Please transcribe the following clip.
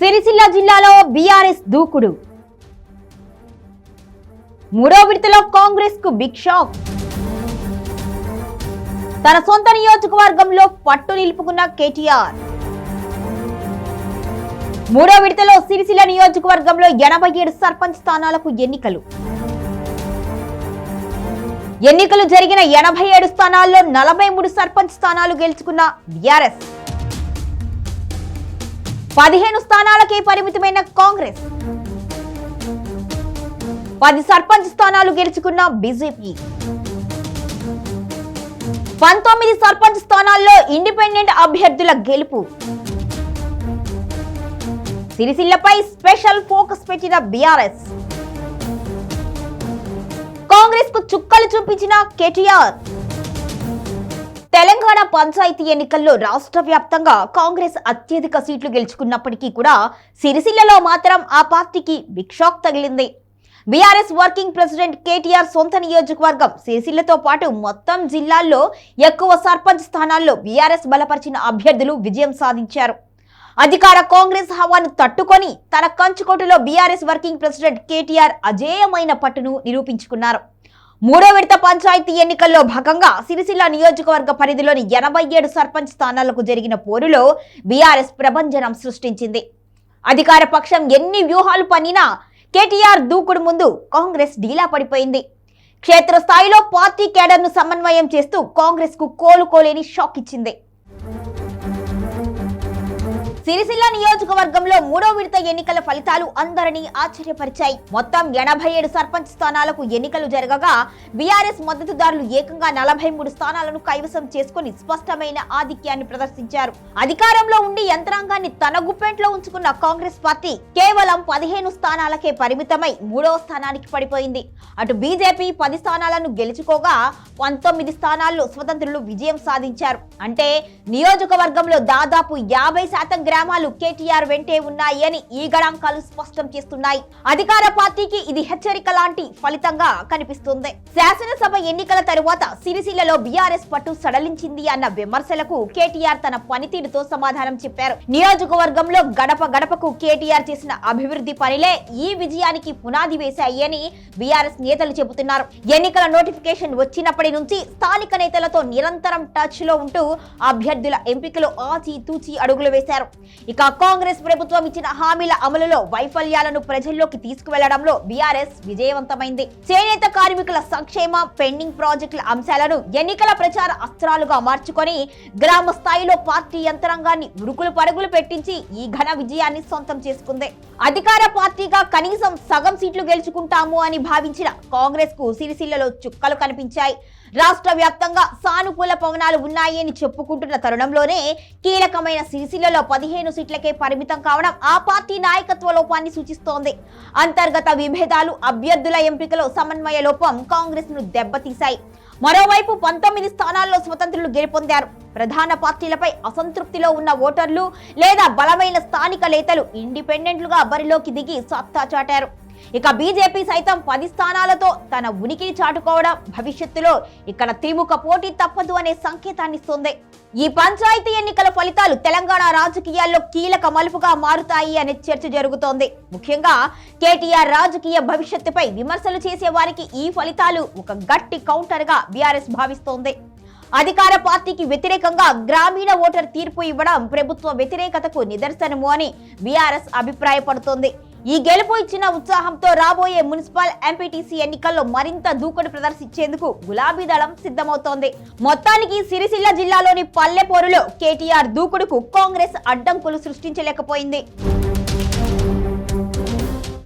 సిరిసిల్ల జిల్లాలో బీఆర్ఎస్ దూకుడు. మూడో విడతలో కాంగ్రెస్కు బిగ్ షాక్. తన సొంత నియోజకవర్గంలో పట్టు నిలుపుకున్న కేటీఆర్. మూడో విడతలో సిరిసిల్ల నియోజకవర్గంలో ఎనభై ఏడు సర్పంచ్ స్థానాలకు ఎన్నికలు. ఎన్నికలు జరిగిన ఎనభై ఏడు స్థానాల్లో నలభై మూడు సర్పంచ్ స్థానాలు గెలుచుకున్న బీఆర్ఎస్. పదిహేను స్థానాలకే పరిమితమైన కాంగ్రెస్. పది సర్పంచ్ స్థానాలు గెలుచుకున్న బీజేపీ. పంతొమ్మిది సర్పంచ్ స్థానాల్లో ఇండిపెండెంట్ అభ్యర్థుల గెలుపు. సిరిసిల్లపై స్పెషల్ ఫోకస్ పెట్టిన బీఆర్ఎస్. కాంగ్రెస్కు చుక్కలు చూపించిన కేటీఆర్. తెలంగాణ పంచాయతీ ఎన్నికల్లో రాష్ట్ర వ్యాప్తంగా కాంగ్రెస్ అత్యధిక సీట్లు గెలుచుకున్నప్పటికీ కూడా సిరిసిల్లలో మాత్రం ఆ పార్టీకి బిగ్ షాక్ తగిలింది. బీఆర్ఎస్ వర్కింగ్ ప్రెసిడెంట్ కేటీఆర్ సొంత నియోజకవర్గం సిరిసిల్లతో పాటు మొత్తం జిల్లాల్లో ఎక్కువ సర్పంచ్ స్థానాల్లో బీఆర్ఎస్ బలపరిచిన అభ్యర్థులు విజయం సాధించారు. అధికార కాంగ్రెస్ హవాను తట్టుకొని తన కంచుకోటలో బీఆర్ఎస్ వర్కింగ్ ప్రెసిడెంట్ కేటీఆర్ అజేయమైన పట్టును నిరూపించుకున్నారు. మూడో విడత పంచాయతీ ఎన్నికల్లో భాగంగా సిరిసిల్ల నియోజకవర్గ పరిధిలోని ఎనభై ఏడు సర్పంచ్ స్థానాలకు జరిగిన పోరులో బీఆర్ఎస్ ప్రభంజనం సృష్టించింది. అధికార పక్షం ఎన్ని వ్యూహాలు పనినా కేటీఆర్ దూకుడు ముందు కాంగ్రెస్ డీలా పడిపోయింది. క్షేత్రస్థాయిలో పార్టీ కేడర్ను సమన్వయం చేస్తూ కాంగ్రెస్కు కోలుకోలేని షాక్ ఇచ్చింది. సిరిసిల్ల నియోజకవర్గంలో మూడో విడత ఎన్నికల ఫలితాలు అందరినీ ఆశ్చర్యపరిచాయి. మొత్తం ఎనభై ఏడు సర్పంచ్ స్థానాలకు ఎన్నికలు జరగగా బీఆర్ఎస్ మద్దతుదారులు ఏకంగా నలభై మూడు స్థానాలను కైవసం చేసుకుని స్పష్టమైన ఆధిక్యాన్ని ప్రదర్శించారు. అధికారంలో ఉండి యంత్రాంగాన్ని తన గుప్పెంట్లో ఉంచుకున్న కాంగ్రెస్ పార్టీ కేవలం పదిహేను స్థానాలకే పరిమితమై మూడవ స్థానానికి పడిపోయింది. అటు బీజేపీ పది స్థానాలను గెలుచుకోగా పంతొమ్మిది స్థానాల్లో స్వతంత్రులు విజయం సాధించారు. అంటే నియోజకవర్గంలో దాదాపు యాభై శాతం గ్రామాలు కేటీఆర్ వెంటే ఉన్నాయి అని ఈ గణాంకాలు స్పష్టం చేస్తున్నాయి. అధికార పార్టీకి ఇది హెచ్చరిక లాంటి ఫలితంగా కనిపిస్తుంది. శాసనసభ ఎన్నికల తరువాత సిరిసిల్లలో బీఆర్ఎస్ పట్టు సడలించింది అన్న విమర్శలకు కేటీఆర్ తన పనితీరుతో సమాధానం చెప్పారు. నియోజకవర్గంలో గడప గడపకు కేటీఆర్ చేసిన అభివృద్ధి పనిలే ఈ విజయానికి పునాది వేశాయి అని బీఆర్ఎస్ నేతలు చెబుతున్నారు. ఎన్నికల నోటిఫికేషన్ వచ్చినప్పటి నుంచి స్థానిక నేతలతో నిరంతరం టచ్లో ఉంటూ అభ్యర్థుల ఎంపికలు ఆచి తూచి అడుగులు వేశారు. ఇక కాంగ్రెస్ ప్రభుత్వం ఇచ్చిన హామీల అమలులో వైఫల్యాలను ప్రజల్లోకి తీసుకువెళ్ళడంలో బీఆర్ఎస్ విజయవంతమైంది. చేనేత కార్మికుల సంక్షేమ పెండింగ్ ప్రాజెక్టుల అంశాలను ఎన్నికల ప్రచార అస్త్రాలుగా మార్చుకొని గ్రామ స్థాయిలో పార్టీ యంత్రాంగాన్ని ఉరుకులు పరుగులు పెట్టించి ఈ ఘన విజయాన్ని సొంతం చేసుకుంది. అధికార పార్టీగా కనీసం సగం సీట్లు గెలుచుకుంటాము అని భావించిన కాంగ్రెస్కు సిరిసిల్లలో చుక్కలు కనిపించాయి. రాష్ట్ర వ్యాప్తంగా సానుకూల పవనాలు ఉన్నాయి అని చెప్పుకుంటున్న తరుణంలోనే కీలకమైన సిరిసిల్లలో పదిహేను సీట్లకే పరిమితం కావడం ఆ పార్టీ నాయకత్వ లోపాన్ని సూచిస్తోంది. అంతర్గత విభేదాలు అభ్యర్థుల ఎంపికలో సమన్వయ లోపం కాంగ్రెస్ను దెబ్బతీశాయి. మరోవైపు పంతొమ్మిది స్థానాల్లో స్వతంత్రులు గెలుపొందారు. ప్రధాన పార్టీలపై అసంతృప్తిలో ఉన్న ఓటర్లు లేదా బలమైన స్థానిక నేతలు ఇండిపెండెంట్లుగా బరిలోకి దిగి సత్తా చాటారు. ఇక బీజేపీ సైతం పది స్థానాలతో తన ఉనికిని చాటుకోవడం భవిష్యత్తులో ఇక్కడ త్రిముఖ పోటీ తప్పదు అనే సంకేతాన్నిస్తుంది. ఈ పంచాయతీ ఎన్నికల ఫలితాలు తెలంగాణ రాజకీయాల్లో కీలక మలుపుగా మారుతాయి అనే చర్చ జరుగుతోంది. ముఖ్యంగా కేటీఆర్ రాజకీయ భవిష్యత్తుపై విమర్శలు చేసే వారికి ఈ ఫలితాలు ఒక గట్టి కౌంటర్గా బీఆర్ఎస్ భావిస్తోంది. అధికార పార్టీకి వ్యతిరేకంగా గ్రామీణ ఓటర్ తీర్పు ఇవ్వడం ప్రభుత్వ వ్యతిరేకతకు నిదర్శనము అని బీఆర్ఎస్ అభిప్రాయపడుతోంది. ఈ గెలుపు ఇచ్చిన ఉత్సాహంతో రాబోయే మున్సిపల్ ఎంపీటీసీ ఎన్నికల్లో మరింత దూకుడు ప్రదర్శించేందుకు గులాబీ దళం సిద్ధమవుతోంది. మొత్తానికి సిరిసిల్ల జిల్లాలోని పల్లెపోరులో కేటీఆర్ దూకుడుకు కాంగ్రెస్ అడ్డంకులు సృష్టించలేకపోయింది.